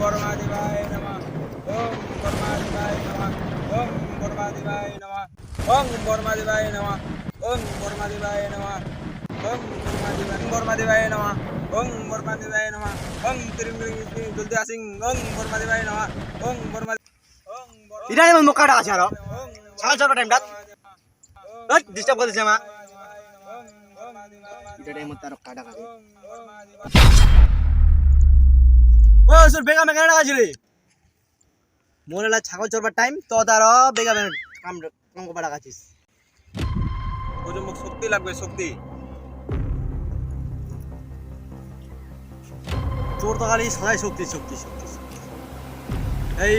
বর্মাদিবায় নমঃ ওম বর্মাদিবায় নমঃ ওম বর্মাদিবায় নমঃ ওম বর্মাদিবায় নমঃ ওম বর্মাদিবায় নমঃ ওম বর্মাদিবায় বর্মাদিবায় নমঃ ওম বর্মাদিবায় নমঃ ওম তিরিং তিরিং তিরিং জলদি আসিং ওম বর্মাদিবায় নমঃ ওম ওম এটা এমন মোকাটা আছে আরও সকাল সকাল টাইমটা ডিস্টার্ব করতেছে মা এটা টাইম তার কাটা কাটে ও সুর বেগা মেগা না আছে রে মোর ছাগল টাইম তো তার বেগা কাম কাম শক্তি লাগবে শক্তি। চোর তো খালি সদাই শক্তি শক্তি শক্তি। এই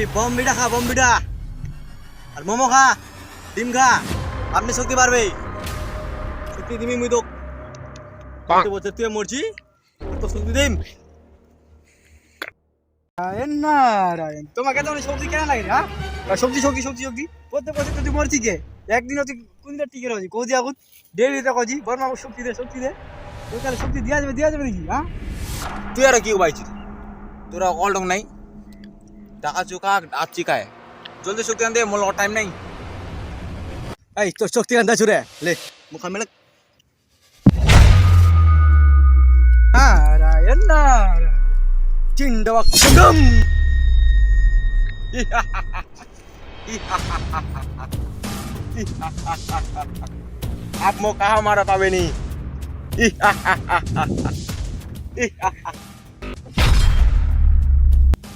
খা আর মোমো খা ডিম খা আপনি শক্তি পারবে শক্তি দিবি মুই তো। তুই মরছি তো শক্তি দিম। নারায়ণ নারায়ণ। তোমাকে তো শক্তি কেন লাগে হ্যাঁ শক্তি শক্তি শক্তি শক্তি প্রত্যেক বছর তুই মরছি কে একদিন তুই কোন দিন টিকে রয়েছি কৌদি আগুন ডেলিতে কজি বর্মা দে শক্তি দে। তোর তাহলে শক্তি দেওয়া যাবে দেওয়া যাবে নাকি হ্যাঁ? তুই আর কি পাইছিস তোরা অল নাই। টাকা চুকা আচ্ছি কায় জলদি শক্তি আনতে লগত টাইম নাই। এই তোর শক্তি আনতে ছুরে লে মুখা মেলে। নারায়ণ নারায়ণ। ચિંડવા કદમ આપ મો કહા મારા પાવે નહીં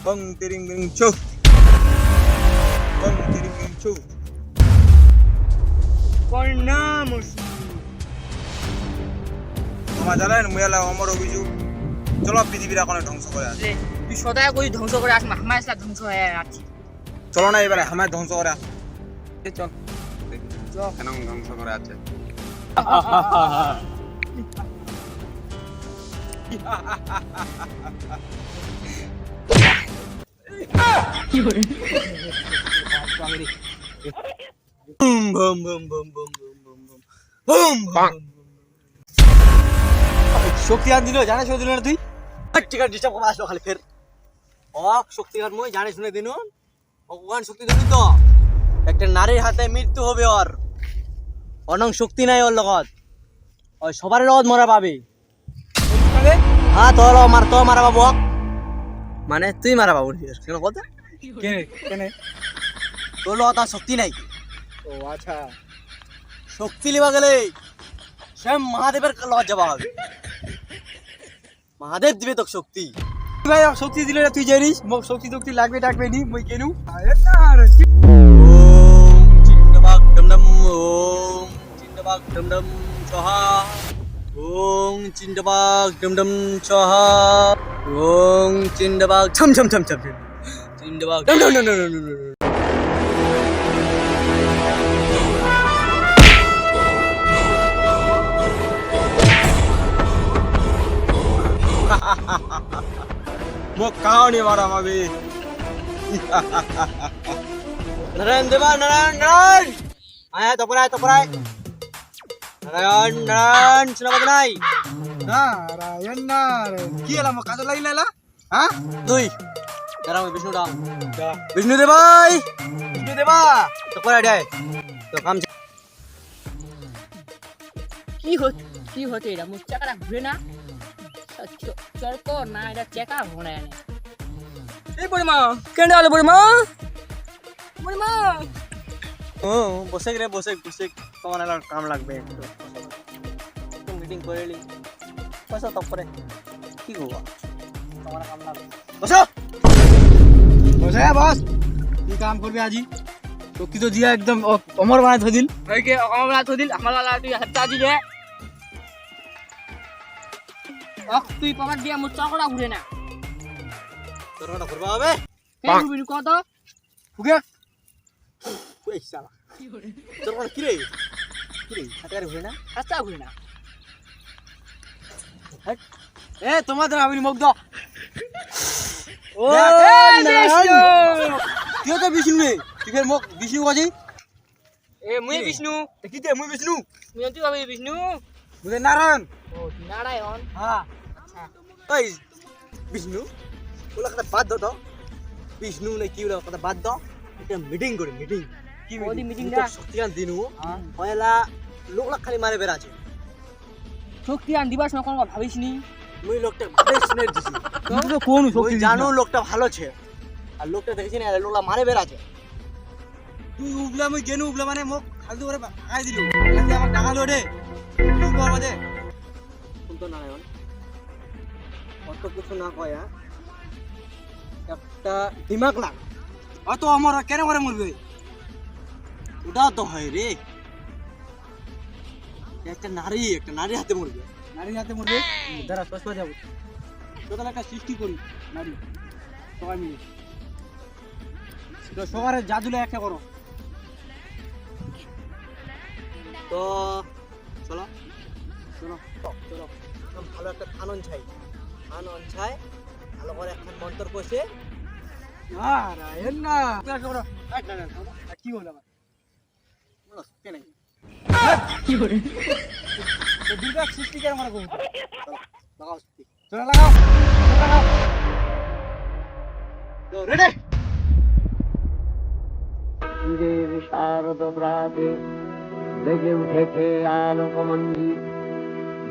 બંગ તિરિંગ બિંગ છો બંગ તિરિંગ બિંગ છો પણ ના મુશ્કેલ અમારા ને મેલા અમારો બીજું চলো পৃথিবীর এখন ধ্বংস করে আছে তুই সদায় করি ধ্বংস করে আস না আমার ধ্বংস হয়ে আছি চলো না এবারে আমার ধ্বংস করে আছে এই চল চল কেন ধ্বংস করে আছে boom boom boom boom boom boom boom boom boom শক্তি আন দিল জানিস দিল না তুই ঠিক আছে ডিস্টার্ব করে আসলো খালি ফের। ও শক্তি আর মই জানিস শুনে দিন ভগবান শক্তি দিবি তো। একটা নারীর হাতে মৃত্যু হবে ওর। অনং শক্তি নাই ওর লগত। ওই সবার লগত মরা পাবে। হ্যাঁ তোর মার তো মারা পাবো মানে তুই মারা পাবো কেন কথা তোর লগত আর শক্তি নাই। ও আচ্ছা। শক্তি লিবা গেলে স্বয়ং মহাদেবের লজ যাওয়া হবে। মহাদেব দিবে তোকে শক্তি ভাই শক্তি দিলে না তুই জানিস মোক শক্তি শক্তি লাগবে ডাকবে নি মই কেনু চিন্ডবাগ ডম ডম ওম চিন্ডবাগ ছম ছম ছম ছম চিন্ডবাগ ডম ডম ডম ডম ডম वो कहा होने वाला अभी नरेंद्र देवा नारायण नारायण आया तो पर आया तो पर आया नारायण नारायण सुना बदना आई नारायण नारायण की अला मका तो लाई लेला हाँ तू ही तेरा मैं विष्णु डाल विष्णु देवा विष्णु देवा तो पर आया तो काम की हो की होते रहा मुझसे करा घुरे ना চরক না এটা চেকা এনে এই পরিমা কেন আলো পরিমা পরিমা ও বসে রে বসে বসে তোমার এলার কাম লাগবে একটু। একটু মিটিং করে নি বসো তপরে কি করব তোমার কাম লাগবে। বসো! বসে বস। কি কাম করবে আজি? শক্তি তো দিয়া একদম অমর বানায় থই দিল। ওই কে আমার রাত দিল আমার লালা তুই হাতটা দিলে অক তুই পাবার দিয়া মোর চাকরা ঘুরে না। তোর ওটা করবা হবে কেন ঘুরবি কত? ওই শালা। তোর ওটা কি রে? কি রে? হাতে ঘুরে না। হাতটা ঘুরে না। এ তোমাদের আমি দাও ও তুই তো বিষ্ণু রে। তুই ফের মোক বিষ্ণু কাজি এ মুই বিষ্ণু। কি দে মুই বিষ্ণু? মুই তুই বিষ্ণু? মুই নারায়ণ? ও নারায়ণ? হ্যাঁ। ওই বিষ্ণু ওলা কথা বাদ দাও তো। বিষ্ণু না কি বলে কথা বাদ দাও। একটা মিটিং করি মিটিং কি ওদি meeting? তো টা? শক্তিকান দিনু। হ্যাঁ। পয়লা লোক খালি মারে বেড়াছে শক্তি আন দিবাস না কোনো ভাবিস নি? মুই লোকটা ভাবে শুনে দিছি। তো কোন ওই জানো লোকটা ভালো ছে। আর লোকটা দেখেছি না লোকটা মারে বেড়াছে তুই উবলা মই গেনু উবলা মানে মোক ফালতু করে ভাগাই দিলু। এলাকে আমাক ডাঙালো রে কি করব দে শুনতো নারায়ণ অত কিছু না কয়? একটা দিমাগ লাগ। অত আমার কেন করে মরবে? ওটাও তো হয় রে। একটা নারী একটা নারী হাতে মরবে। নারী হাতে মরবে? দাঁড়া চশমা যাব। তো তাহলে একটা সৃষ্টি করি নারী। সবাই মিলে। সবার জাদুলে একটা করো। তো চলো। চলো একদম ভালো একটা থানন ছাই থানন ছাই ভালো করে একখান মন্তর কষে। নারায়ণ। না কি হলো আবার? বলো, কে? তো সৃষ্টি করে আমার কবুতর লাগাও সত্যি। চলো লাগাও। লাগাও তো রেডি শারদ প্রাতে লেগে উঠেছে আলোকমঞ্জি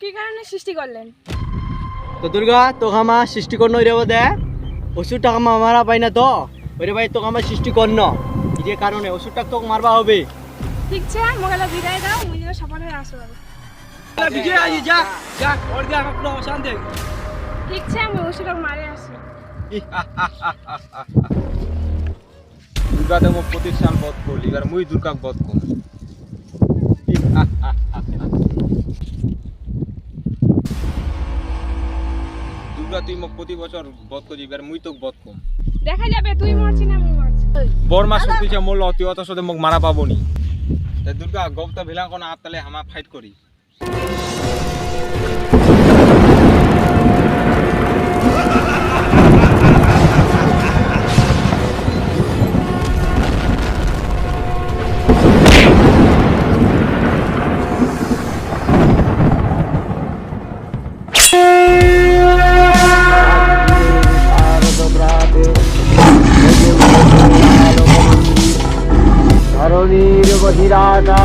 কি কারণে সৃষ্টি করলেন তো দুর্গা তোকে আমার সৃষ্টি করন রে দে ওষুধটা আমার মারা পাই না তো ওরে ভাই তোকে আমার সৃষ্টি করন যে কারণে ওষুধটা তোকে মারবা হবে ঠিক আছে মোকালে বিদায় দাও মুই যেন সফল হয়ে বিজয় আজি যা যা ওর দিয়ে আমাকে পুরো অশান্তি ঠিক আছে আমি ওষুধ মারে আসি দুর্গাতে মোক প্রতিষ্ঠান বধ করলি এবার মুই দুর্গাক বধ কম দুর্গা তুই মোক প্রতি বছর বধ করছি এবার মুই তোক বধ কম দেখা যাবে তুই মরছি না আমি মরছি। বর্মা অতি অত সাথে মোক মারা পাবনি। তাই দুর্গা গপ্তা ভিলাঙ্কন আত্মালে হামা ফাইট করি